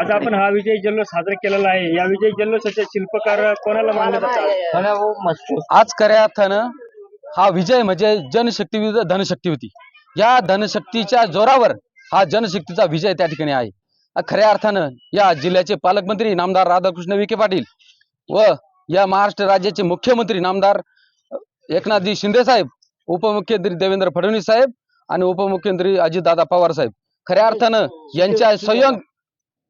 आज आपण हा विजय जल्लोष साजरा केलेला आहे. या विजय जल्लोषाचे शिल्पकार कोणाला मानले जातात आज खऱ्या अर्थानं हा विजय म्हणजे जनशक्ती विरुद्ध धनशक्ती होती. या धनशक्तीच्या जोरावर हा जनशक्तीचा विजय त्या ठिकाणी आहे. खऱ्या अर्थानं या जिल्ह्याचे पालकमंत्री नामदार राधाकृष्ण विखे पाटील व या महाराष्ट्र राज्याचे मुख्यमंत्री नामदार एकनाथजी शिंदे साहेब उपमुख्यमंत्री देवेंद्र फडणवीस साहेब आणि उपमुख्यमंत्री अजितदादा पवार साहेब. खऱ्या अर्थानं यांच्या संयोग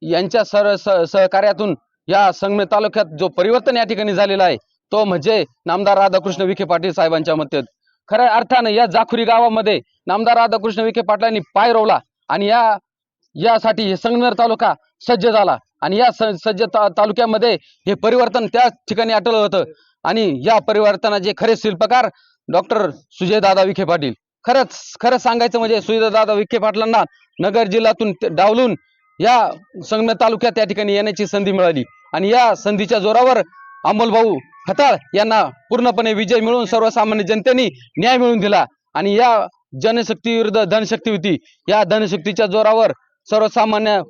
यांच्या सर सहकार्यातून या संगमे तालुक्यात जो परिवर्तन या ठिकाणी झालेला आहे तो म्हणजे नामदार राधाकृष्ण विखे पाटील साहेबांच्या मते. खऱ्या अर्थानं या जाखुरी गावामध्ये नामदार राधाकृष्ण विखे पाटलांनी पाय रोवला आणि या यासाठी हे संगमेर तालुका सज्ज झाला. आणि या सज्ज ता- तालुक्यामध्ये हे परिवर्तन त्या ठिकाणी अटलं होतं. आणि या परिवर्तनाचे खरे शिल्पकार डॉक्टर सुजयदादा विखे पाटील. खरंच खरं सांगायचं म्हणजे सुजयदादा विखे पाटलांना नगर जिल्ह्यातून डावलून या संगमेर तालुक्यात त्या ठिकाणी येण्याची संधी मिळाली. आणि या संधीच्या जोरावर अंमलभाऊ खताळ यांना पूर्णपणे विजय मिळवून सर्वसामान्य जनतेने न्याय मिळवून दिला. आणि या जनशक्ती विरुद्ध धनशक्ती होती. या धनशक्तीच्या जोरावर सर्वसामान्य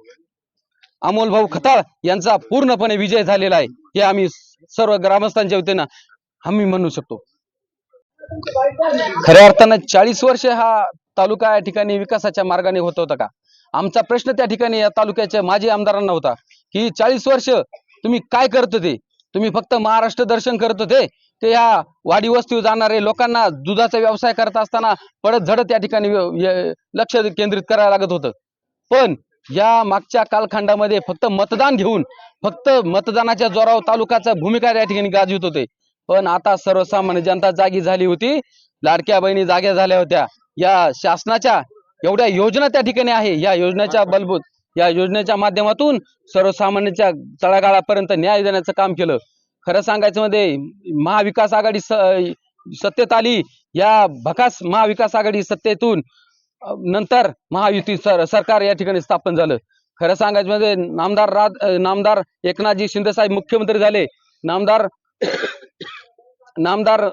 अमोलभाऊ खताळ यांचा पूर्णपणे विजय झालेला आहे. हे आम्ही सर्व ग्रामस्थांच्या वतीनं आम्ही म्हणू शकतो. खऱ्या अर्थानं चाळीस वर्ष हा तालुका या ठिकाणी विकासाच्या मार्गाने होत होता का? आमचा प्रश्न त्या ठिकाणी या तालुक्याच्या माजी आमदारांना होता की चाळीस वर्ष तुम्ही काय करत होते? तुम्ही फक्त महाराष्ट्र दर्शन करत होते? ते या वाडी वस्तीवर जाणारे लोकांना दुधाचा व्यवसाय करत असताना पडत झडत या ठिकाणी लक्ष केंद्रित करायला लागत होतं. पण या मागच्या कालखंडामध्ये फक्त मतदान घेऊन फक्त मतदानाच्या जोरावर तालुकाचा भूमिका या ठिकाणी गाजवित होते. पण आता सर्वसामान्य जनता जागी झाली होती. लाडक्या बहिणी जाग्या झाल्या होत्या. या शासनाच्या एवढ्या योजना त्या ठिकाणी आहे. या योजनेच्या बलबूत या योजनेच्या माध्यमातून सर्वसामान्यांच्या तळागाळापर्यंत न्याय देण्याचं काम केलं. खरं सांगायचं मध्ये महाविकास आघाडी सत्तेत आली या भकास महाविकास आघाडी सत्तेतून नंतर महायुती सर सरकार या ठिकाणी स्थापन झालं. खरं सांगायचं म्हणजे नामदार राज नामदार एकनाथजी शिंदे साहेब मुख्यमंत्री झाले. नामदार नामदार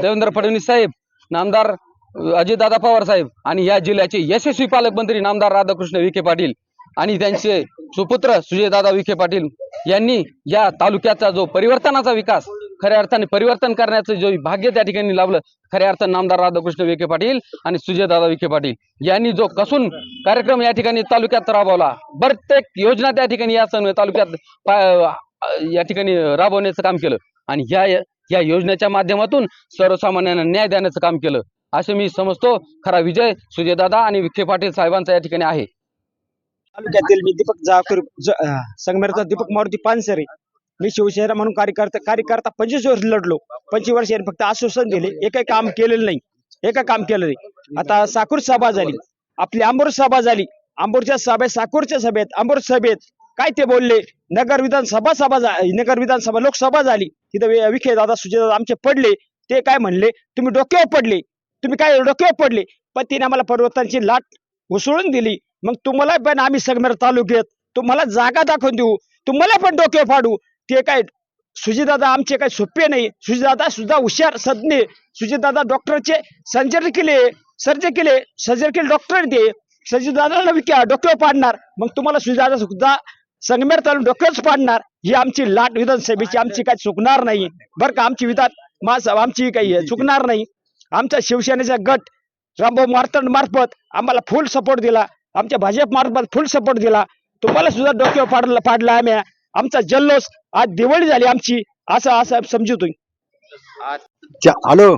देवेंद्र फडणवीस साहेब नामदार अजितदादा पवार साहेब आणि या जिल्ह्याचे यशस्वी पालकमंत्री नामदार राधाकृष्ण विखे पाटील आणि त्यांचे सुपुत्र सुजयदादा विखे पाटील यांनी या तालुक्याचा जो परिवर्तनाचा विकास खऱ्या अर्थाने परिवर्तन करण्याचं जो भाग्य त्या ठिकाणी लाभलं खऱ्या अर्थाने नामदार राधाकृष्ण विखे पाटील आणि सुजयदादा विखे पाटील यांनी जो कसून कार्यक्रम या ठिकाणी तालुक्यात राबवला प्रत्येक योजना त्या ठिकाणी या सण तालुक्यात या ठिकाणी राबवण्याचं काम केलं आणि ह्या या योजनेच्या माध्यमातून सर्वसामान्यांना न्याय देण्याचं काम केलं. असे मी समजतो. खरा विजय सुजयदादा आणि विखे पाटील साहेबांचा या ठिकाणी आहे. तालुक्यातील मी दीपक जाकर संगमेरचा दीपक मारुती पानसरे. मी शिवसेना म्हणून कार्यकर्ता कार्यकर्ता पंचवीस वर्ष लढलो. पंचवीस वर्ष यांनी फक्त आश्वासन दिले. एकही काम केलेलं नाही. एकही काम केलं नाही. आता साखूर सभा झाली. आपली आंबोर सभा झाली. आंबोरच्या सभेत साखूरच्या सभेत आंबोर सभेत काय ते बोलले? नगर विधानसभा सभा झा- नगर विधानसभा लोकसभा झाली. तिथं विखे दादा सुजय दादा आमचे पडले. ते काय म्हणले? तुम्ही डोक्यावर पडले. तुम्ही काय डोक्यावर पडले? पण तिने आम्हाला पर्वतांची लाट उसळून दिली. मग तुम्हाला पण आम्ही संगमेर तालुक्यात तुम्हाला जागा दाखवून देऊ. तुम्हाला पण डोके फाडू ते काय सुजीदादा आमचे काही सोपे नाही. सुजीदादा सुद्धा हुशार सज्ञ. सुजीदादा डॉक्टरचे सर्जरी केले. सर्जरी केले. सर्जरी केले डॉक्टर ते. सजीदादा विक्या डोक्यावर पाडणार. मग तुम्हाला सुजीदादा सुद्धा संगमेर तालुक्यात डोक्यावरच पाडणार. ही आमची लाट विधानसभेची आमची काही चुकणार नाही. बरं का आमची विधान आमची काही चुकणार नाही. आमचा शिवसेनेचा गट रामभाऊ मार्तंड मार्फत आम्हाला फुल सपोर्ट दिला. आमच्या भाजप मार्फत फुल सपोर्ट दिला. तुम्हाला सुद्धा डोक्यावर पाडला पाडला आम्ही. आमचा जल्लोष आज दिवाळी झाली आमची असं असं समजतोय. चा- हॅलो.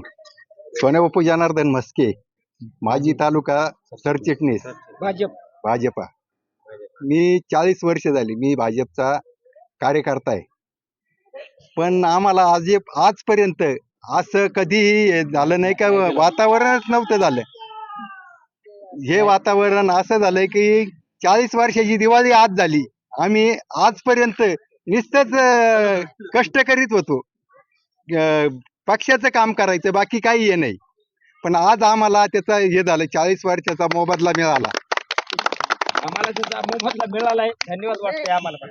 सोन्याबापू जनार्दन मस्के माजी तालुका सरचिटणीस. भाजप. भाजपा. मी चाळीस वर्ष झाली मी भाजपचा कार्यकर्ता आहे. पण आम्हाला आज आजपर्यंत असं कधीही झालं नाही का? वातावरणच नव्हतं झालं. हे वातावरण असं झालंय की चाळीस वर्षाची दिवाळी आज झाली. आम्ही आजपर्यंत नुसतंच कष्ट करीत होतो. पक्षाचं काम करायचं बाकी काही हे नाही. पण आज आम्हाला त्याचा हे झालं चाळीस वर्षाचा मोबदला मिळाला. आम्हाला त्याचा मोबदला मिळाला आहे धन्यवाद वाटते आम्हाला